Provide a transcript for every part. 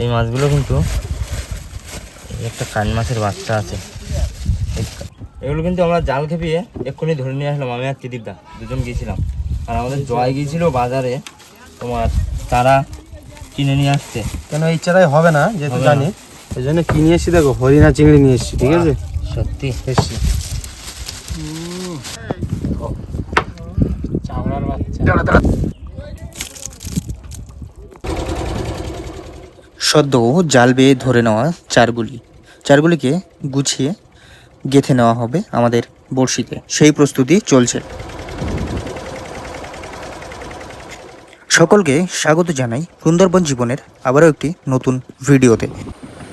এই মাছগুলো কিন্তু এই একটা কান মাছের বাচ্চা আছে। এগুলো কিন্তু আমরা জাল খেপিয়ে এক্ষুনি ধরে নিয়ে আসলাম। আমি আর ত্রিদীপদা দুজন গিয়েছিলাম। আর আমাদের জয় গিয়েছিল বাজারে। তোমার তারা কিনে নিয়ে আসতে কেন এই চারাই হবে না যেহেতু। জানি। এই জন্য কিনে এসছি দেখো হরিণা চিংড়ি নিয়ে এসছি ঠিক আছে? সত্যি। এসছি। চামড়ার বাচ্চা। সদ্য জাল বেয়ে ধরে নেওয়া চারগুলি। চারগুলিকে গুছিয়ে গেথে নেওয়া হবে আমাদের বড়শিতে। সেই প্রস্তুতি চলছে। সকলকে স্বাগত জানাই সুন্দরবন জীবনের আবারও একটি নতুন ভিডিওতে।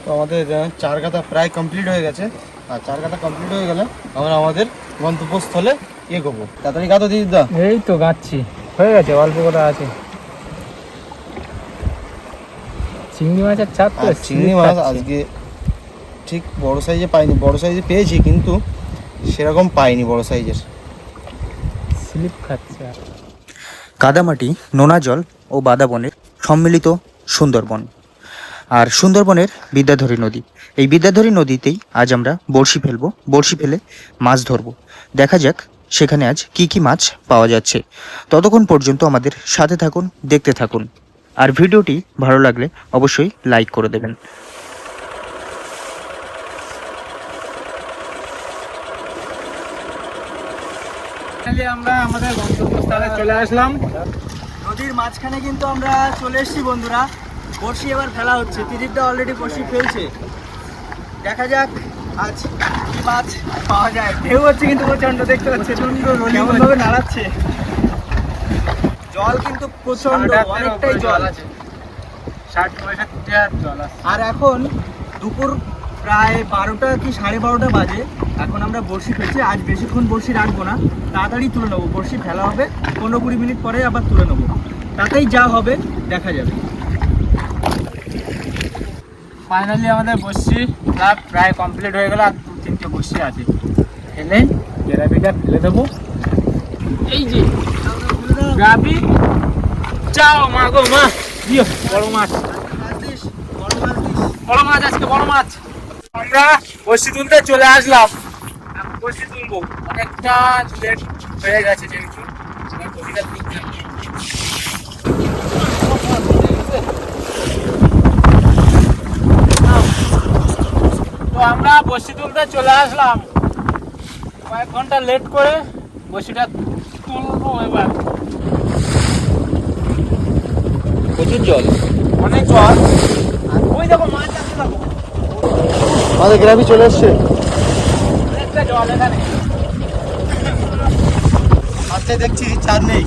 তো আমাদের চার কাতা প্রায় কমপ্লিট হয়ে গেছে। আর চার কাতা কমপ্লিট হয়ে গেলে আমরা আমাদের গন্তব্যস্থলে ইয়ে করব তাড়াতাড়ি কাতো দিদিদা এই তো গাচ্ছি। হয়ে গেছে অল্প কটা আছে। চিংড়ি মাছের চাপ তো চিংড়ি মাছ আজকে ঠিক বড় সাইজে পাইনি বড় সাইজে পেয়েছি কিন্তু সেরকম পাইনি বড় সাইজের স্লিপ খাচ্ছে। কাদামাটি নোনা জল ও বাদাবনের সম্মিলিত সুন্দরবন। আর সুন্দরবনের বিদ্যাধরী নদী। এই বিদ্যাধরী নদীতেই আজ আমরা বড়শি ফেলব বড়শি ফেলে মাছ ধরবো। দেখা যাক সেখানে আজ কি কি মাছ পাওয়া যাচ্ছে। ততক্ষণ পর্যন্ত আমাদের সাথে থাকুন দেখতে থাকুন। আর ভিডিওটি ভালো লাগলে অবশ্যই লাইক করে দেবেন। আমরা আমাদের গন্তব্যস্থলে চলে আসলাম। নদীর মাঝখানে কিন্তু আমরা চলে এসেছি বন্ধুরা। বড়শি এবার ফেলা হচ্ছে। ত্রিদীপটা অলরেডি বড়শি ফেলছে। দেখা যাক আজ কি মাছ পাওয়া যায়। ঢেউ হচ্ছে কিন্তু প্রচণ্ড দেখতে পাচ্ছি কেমন ভাবে নাড়াচ্ছে। জল কিন্তু প্রচণ্ড অনেকটাই জল। আছে। ষাট পঁয়ষট্টি জল আছে। আর এখন দুপুর প্রায় বারোটা কি সাড়ে বারোটা বাজে। এখন আমরা বড়শি ফেলছি আজ বেশিক্ষণ বড়শি রাখব না। তাড়াতাড়ি তুলে নেব বড়শি ফেলা হবে পনেরো কুড়ি মিনিট পরে আবার তুলে নেব। তাতেই যা হবে দেখা যাবে। ফাইনালি আমাদের বসছি ক্লাব প্রায় কমপ্লিট হয়ে গেল আর দু তিনটে বসছি আছে। ফেলে গ্রাভিটা ফেলে দেবো। এই যে। গ্রাভি যাও মা গো, মা। দিও, বড় মাছ। বড় মাছ আজকে, বড় মাছ। আমরা বসি তুলতে চলে আসলাম। বসি তুলবো। অনেকটা লেট হয়ে গেছে যেহেতু। বসিটা তো আমরা বসি তুলতে চলে আসলাম। কয়েক ঘণ্টা লেট করে বসিটা তুলবো এবার। প্রচুর জল। অনেক জল। আর ওই দেখো মাছ আছে দেখো। আমাদের গ্রামে চলে এসছে। অনেকটা জল এখানে। আজকে দেখছি চার নেই।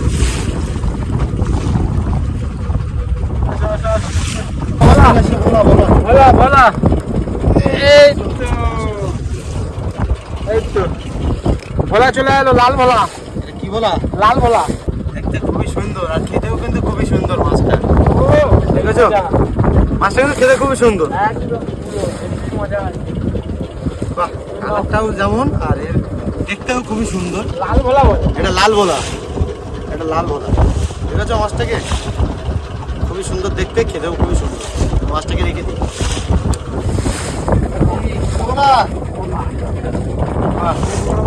বলা বলা। এই তো। এই তো। ভোলা চলে এলো লাল ভোলা। এটা কি বলা লাল ভোলা। দেখতে খুবই সুন্দর আর খেতেও কিন্তু খুবই সুন্দর মাছটা। দেখেছ? মাছটা কিন্তু খেতে খুবই সুন্দর। একদম পুরো মজা আছে বাহ কালারটাও যেমন আর এর দেখতেও খুবই সুন্দর। লাল ভোলা এটা লাল ভোলা। এটা লাল ভোলা। দেখেছ মাছটাকে? খুবই সুন্দর দেখতে খেতেও খুবই সুন্দর। মাছটাকে রেখে দিই।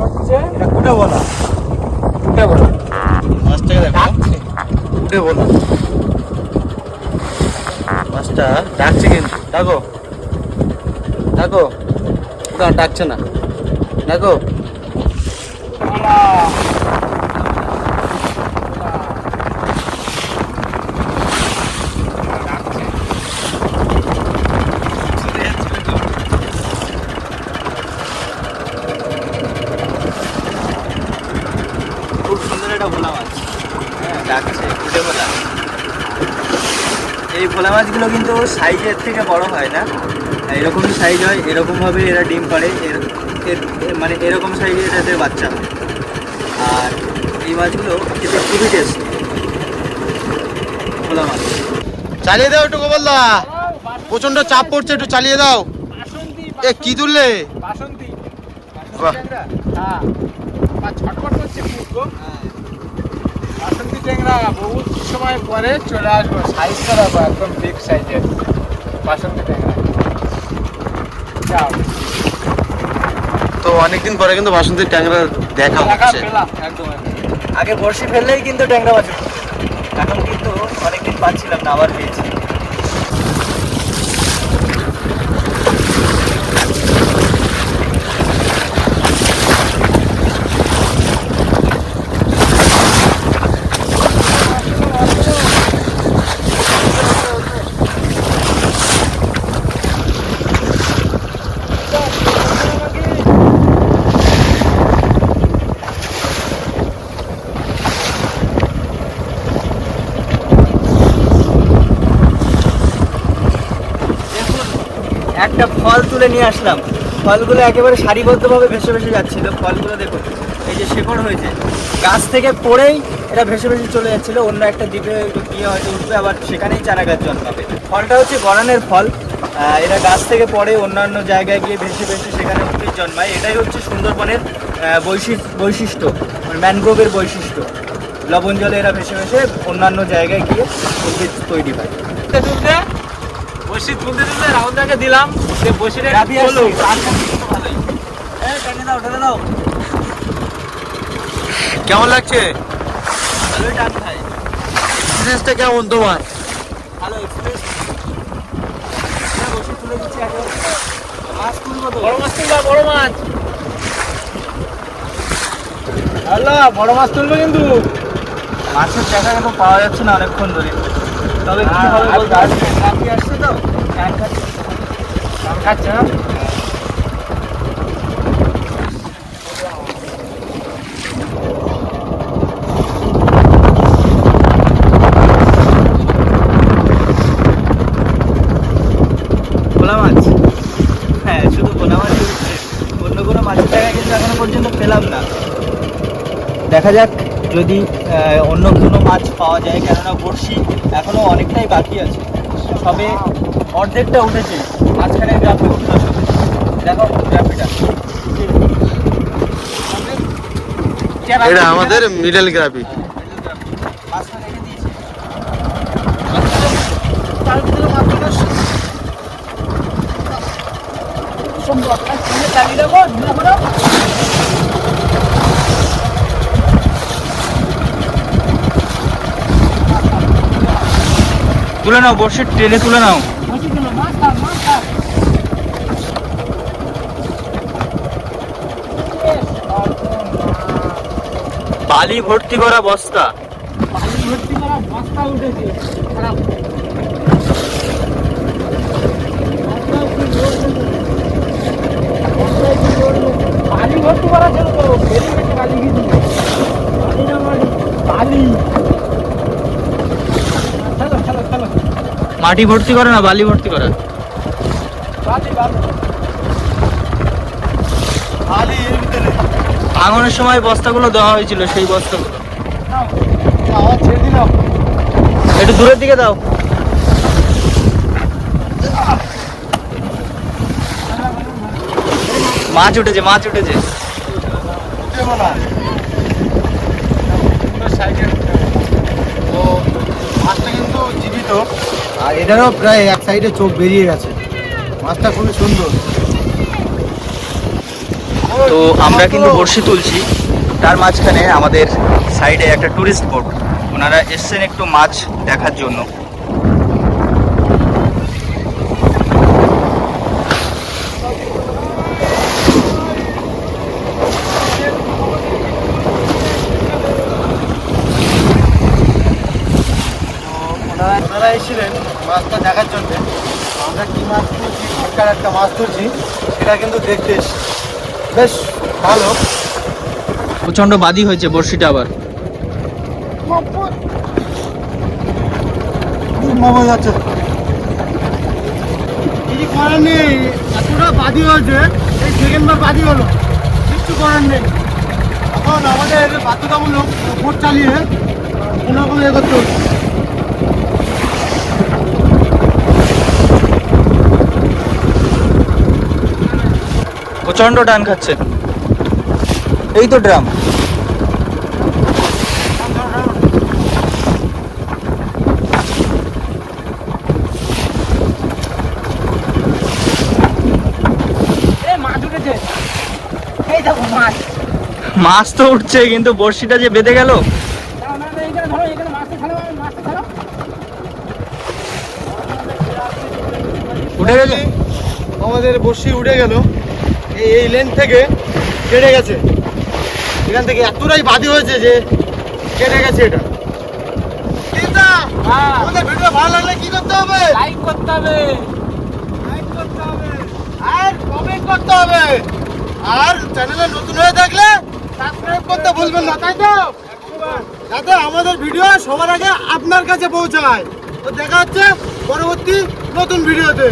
হচ্ছে? এটা কুটে উঠে মাছটাকে দেখো। কুটে ভোলা। মাছটা ডাকছে কিন্তু। ডাকো। ডাকো। আর ডাকছে না। ডাকো। খুব সুন্দর একটা ভোলা মাছ। হ্যাঁ ডাকছে। ভোলা এই ভোলা মাছগুলো কিন্তু সাইজের থেকে বড় হয় না। এরকমই সাইজ হয় এরকমভাবে এরা ডিম পাড়ে এর- এর- মানে এরকম সাইজের এদের বাচ্চা হয়। আর এই মাছগুলো খেতে খুবই টেস্ট ভোলা মাছ। চালিয়ে দাও একটু গোপালদা। প্রচণ্ড চাপ পড়ছে একটু চালিয়ে দাও। এ কি তুললে? বাসন্তী। বাহ। হ্যাঁ। বা ছটফট করছে। বাসন্তী ট্যাংরা বহু সময় পরে চলে আসব। সাইজ খারাপ একদম বিগ সাইজের বাসন্তী ট্যাংরা। যাও। তো অনেকদিন পরে কিন্তু বাসন্তী ট্যাংরা দেখা হচ্ছে। পেলাম একদম একদম। আগে বড়শি ফেললেই কিন্তু ট্যাংরা মাছ এখন কিন্তু অনেকদিন পাচ্ছিলাম না আবার পেয়েছি। একটা ফল তুলে নিয়ে আসলাম। ফলগুলো একেবারে সারিবদ্ধভাবে ভেসে ভেসে যাচ্ছিল। ফলগুলো দেখুন, এই যে শেকড় হয়েছে। গাছ থেকে পড়েই এটা ভেসে ভেসে চলে যাচ্ছিল। অন্য একটা দ্বীপে গিয়ে হয়তো উঠবে, আবার সেখানেই চারা গাছ জন্মাবে। ফলটা হচ্ছে গরানের ফল। এরা গাছ থেকে পড়ে অন্যান্য জায়গায় গিয়ে ভেসে ভেসে সেখানে উদ্ভিদ জন্মায়। এটাই হচ্ছে সুন্দরবনের বৈশিষ্ট্য। ম্যানগ্রোভের বৈশিষ্ট্য। লবণ জলে এরা ভেসে ভেসে অন্যান্য জায়গায় গিয়ে উদ্ভিদ তৈরি হয়। বসি তুলতে তুলতে রাহুলদাকে দিলাম। সে আসছে, চলো। কেমন লাগছে? ভালোই টান খায়। এক্সপিরিয়েন্সটা কেমন তোমার? ভালো বসে তুলে দিচ্ছি একেবারে। মাছ তুলবো তো। বড় মাছ তুলবা বড় মাছ। আল্লাহ বড় মাছ তুলবে কিন্তু। মাছের দেখা কিন্তু পাওয়া যাচ্ছে না অনেকক্ষণ ধরে। তবে কি হ্যাঁ, হবে বলতে? না। দেখা যাক যদি অন্য কোনো মাছ পাওয়া যায়, কেননা বড়শি এখনও অনেকটাই বাকি আছে। সবে অর্ধেকটা উঠেছে। মাঝখানে গ্রাফে হবে দেখো গ্রাফিটা। এটা আমাদের মিডল গ্রাফি। মাছটা রেখে তুলে নাও, বর্ষির ট্রেনে তুলে নাও। বালি ভর্তি করা বস্তা। বালি ভর্তি করা বস্তা উঠেছে খারাপ বালি ভর্তি করা ছিল তো বেরিয়ে গেছে বালি কিছু বালি না বালি বালি চলো চলো চলো মাটি ভর্তি করে না বালি ভর্তি করা? ভাঙনের সময় বস্তাগুলো দেওয়া হয়েছিল, সেই বস্তাগুলো। একটু দূরের দিকে দাও। মাছ উঠেছে মাছ উঠেছে। কিন্তু জীবিত আর এটারও প্রায় এক সাইডে চোখ বেরিয়ে গেছে। মাছটা খুবই সুন্দর। তো আমরা কিন্তু বড়শি তুলছি। তার মাঝখানে আমাদের সাইডে একটা টুরিস্ট বোট ওনারা এসছেন একটু মাছ দেখার জন্য ওনারা ওনারা এসেছিলেন মাছটা দেখার জন্য আমরা কি মাছ তুলছি সরকার একটা মাছ তুলছি সেটা কিন্তু দেখতে বেশ ভালো। প্রচণ্ড বাদি হয়েছে বড়শিটা আবার। যাচ্ছে। কিছু করার নেই এতটা বাদি হয়েছে এই বাদি হলো। কিচ্ছু করার নেই। এখন আমাদের বাধ্যতামূলক ভোট চালিয়ে কোনো কোনো এ করতে হচ্ছে। প্রচণ্ড ডান খাচ্ছে। এই তো ড্রাম। মাছ তো উঠছে কিন্তু বড়শিটা যে বেঁধে গেল। উঠে গেছে। আমাদের বর্ষি উঠে গেল। এই এই লেন থেকে কেটে গেছে। এখান থেকে এতটাই বাদি হয়েছে যে কেটে গেছে এটা। চিন্তা হ্যাঁ। আমাদের ভিডিও ভালো লাগলে কি করতে হবে? লাইক করতে হবে। লাইক করতে হবে। আর কমেন্ট করতে হবে। আর চ্যানেলে নতুন হয়ে থাকলে সাবস্ক্রাইব করতে ভুলবেন না তাই তো? যাতে আমাদের ভিডিও সবার আগে আপনার কাছে পৌঁছায়। তো দেখা হচ্ছে পরবর্তী নতুন ভিডিওতে